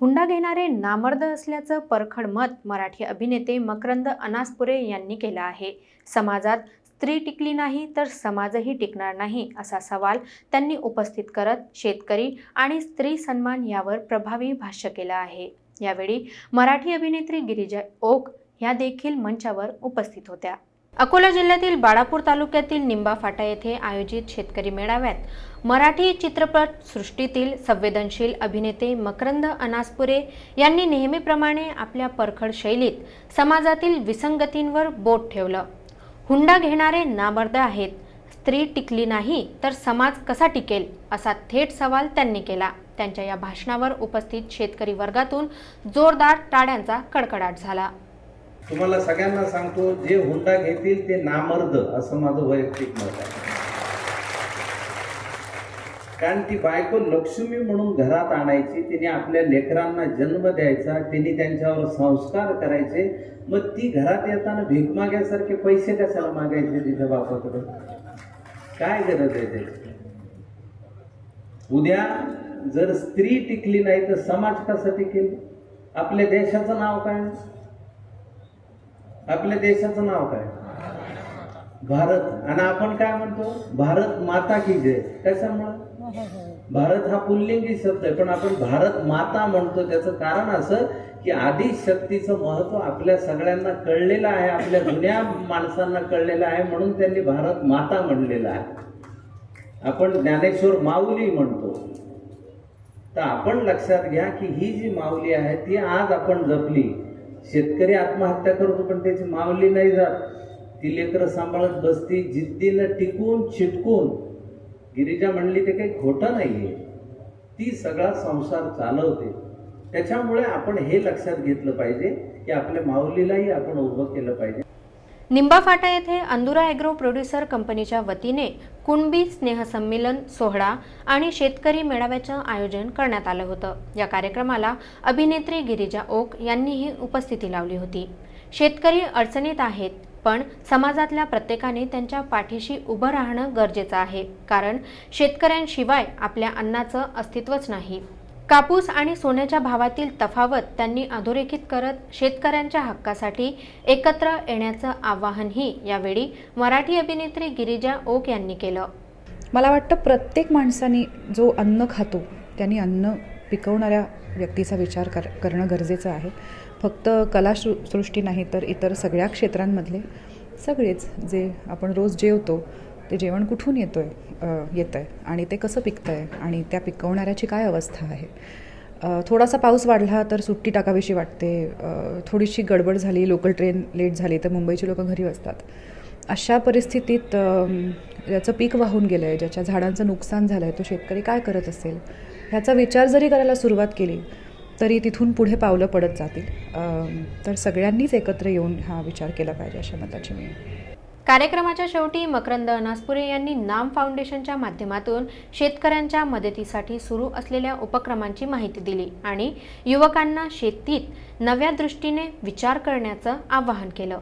हुंडा घेणारे नामर्द असल्याचं परखड मत मराठी अभिनेते मकरंद अनासपुरे यांनी केलं आहे. समाजात स्त्री टिकली नाही तर समाजही टिकणार नाही असा सवाल त्यांनी उपस्थित करत शेतकरी आणि स्त्री सन्मान यावर प्रभावी भाष्य केलं आहे. यावेळी मराठी अभिनेत्री गिरिजा ओक ह्या देखील मंचावर उपस्थित होत्या. अकोला जिल्ह्यातील बाळापूर तालुक्यातील निंबा फाटा येथे आयोजित शेतकरी मेळाव्यात मराठी चित्रपट सृष्टीतील संवेदनशील अभिनेते मकरंद अनासपुरे यांनी नेहमीप्रमाणे आपल्या परखड शैलीत समाजातील विसंगतींवर बोट ठेवलं. हुंडा घेणारे नामर्द आहेत. स्त्री टिकली नाही तर समाज कसा टिकेल? असा थेट सवाल त्यांनी केला. त्यांच्या या भाषणावर उपस्थित शेतकरी वर्गातून जोरदार टाळ्यांचा कडकडाट झाला. तुम्हाला सगळ्यांना सांगतो जे हुंडा घेतील ते नामर्द असं माझं वैयक्तिक मत आहे. कारण ती बायको लक्ष्मी म्हणून घरात आणायची तिने आपल्या लेकरांना जन्म द्यायचा तिने त्यांच्यावर संस्कार करायचे मग ती घरात येताना भीक माग्यासारखे पैसे कशाला मागायचे तिच्या बापाकडे? काय गरज आहे त्याची? उद्या जर स्त्री टिकली नाही तर समाज कसा टिकेल? आपल्या देशाचं नाव काय? आपल्या देशाचं नाव काय? भारत. आणि आपण काय म्हणतो? भारत माता की जय. कशामुळं भारत हा पुल्लिंगी शब्द आहे पण आपण भारत माता म्हणतो. त्याचं कारण असं की आधी शक्तीचं महत्त्व आपल्या सगळ्यांना कळलेलं आहे आपल्या जुन्या माणसांना कळलेलं आहे म्हणून त्यांनी भारत माता म्हणलेलं आहे. आपण ज्ञानेश्वर माऊली म्हणतो. तर आपण लक्षात घ्या की ही जी माऊली आहे ती आज आपण जपली. शेतकरी आत्महत्या करतो पण त्याची माऊली नाही जात. ती लेकरं सांभाळत बसती जिद्दीनं टिकून चिटकून. गिरीजा म्हणली ते काही खोटं नाही आहे ती सगळा संसार चालवते. त्याच्यामुळे आपण हे लक्षात घेतलं पाहिजे की आपल्या माऊलीलाही आपण उभं केलं पाहिजे. निंबा फाटा येथे अंदुरा ॲग्रो प्रोड्युसर कंपनीच्या वतीने कुणबी स्नेहसंमेलन सोहळा आणि शेतकरी मेळाव्याचं आयोजन करण्यात आलं होतं. या कार्यक्रमाला अभिनेत्री गिरिजा ओक यांनीही उपस्थिती लावली होती. शेतकरी अडचणीत आहेत पण समाजातल्या प्रत्येकाने त्यांच्या पाठीशी उभं राहणं गरजेचं आहे कारण शेतकऱ्यांशिवाय आपल्या अन्नाचं अस्तित्वच नाही. कापूस आणि सोन्याच्या भावातील तफावत त्यांनी अधोरेखित करत शेतकऱ्यांच्या हक्कासाठी एकत्र येण्याचं आवाहनही यावेळी मराठी अभिनेत्री गिरिजा ओक यांनी केलं. मला वाटतं प्रत्येक माणसाने जो अन्न खातो त्यांनी अन्न पिकवणाऱ्या व्यक्तीचा विचार कर करणं गरजेचं आहे. फक्त कला सृ सृष्टी नाही तर इतर सगळ्या क्षेत्रांमधले सगळेच जे आपण रोज जेवतो ते जेवण कुठून येतो आहे येतं आहे आणि ते कसं पिकतं आहे आणि त्या पिकवणाऱ्याची काय अवस्था आहे? थोडासा पाऊस वाढला तर सुट्टी टाकावीशी वाटते. थोडीशी गडबड झाली लोकल ट्रेन लेट झाली तर मुंबईची लोकं घरी असतात अशा परिस्थितीत ज्याचं पीक वाहून गेलं आहे ज्याच्या झाडांचं नुकसान झालं आहे तो शेतकरी काय करत असेल? ह्याचा विचार जरी करायला सुरुवात केली तरी तिथून पुढे पावलं पडत जातील. तर सगळ्यांनीच एकत्र येऊन हा विचार केला पाहिजे अशा मताची मी. कार्यक्रमाच्या शेवटी मकरंद अनासपुरे यांनी नाम फाउंडेशनच्या माध्यमातून शेतकऱ्यांच्या मदतीसाठी सुरू असलेल्या उपक्रमांची माहिती दिली आणि युवकांना शेतीत नव्या दृष्टीने विचार करण्याचं आवाहन केलं.